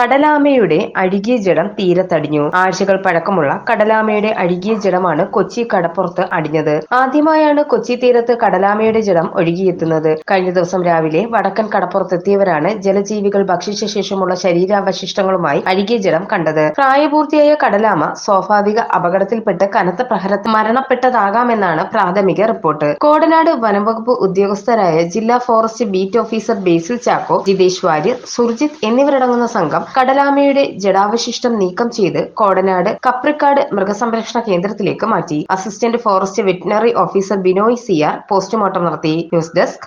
കടലാമയുടെ അഴുകിയ ജഡം തീരത്തടിഞ്ഞു. ആഴ്ചകൾ പഴക്കമുള്ള കടലാമയുടെ അഴുകിയ ജഡമാണ് കൊച്ചി കടപ്പുറത്ത് അടിഞ്ഞത്. ആദ്യമായാണ് കൊച്ചി തീരത്ത് കടലാമയുടെ ജഡം ഒഴുകിയെത്തുന്നത്. കഴിഞ്ഞ ദിവസം രാവിലെ വടക്കൻ കടപ്പുറത്തെത്തിയവരാണ് ജലജീവികൾ ഭക്ഷിച്ച ശേഷമുള്ള ശരീരാവശിഷ്ടങ്ങളുമായി അഴുകിയ ജഡം കണ്ടത്. പ്രായപൂർത്തിയായ കടലാമ സ്വാഭാവിക അപകടത്തിൽപ്പെട്ട് കനത്ത പ്രഹരത്തിൽ മരണപ്പെട്ടതാകാമെന്നാണ് പ്രാഥമിക റിപ്പോർട്ട്. കോടനാട് വനംവകുപ്പ് ഉദ്യോഗസ്ഥരായ ജില്ലാ forest beat officer Basil Chacko Jithesh Warrier Surjith എന്നിവരടങ്ങുന്ന സംഘം കടലാമയുടെ ജഡാവശിഷ്ടം നീക്കം ചെയ്ത് കോടനാട് കപ്രിക്കാട് മൃഗസംരക്ഷണ കേന്ദ്രത്തിലേക്ക് മാറ്റി. Assistant forest veterinary officer Binoy Siyar postmortem നടത്തി. News desk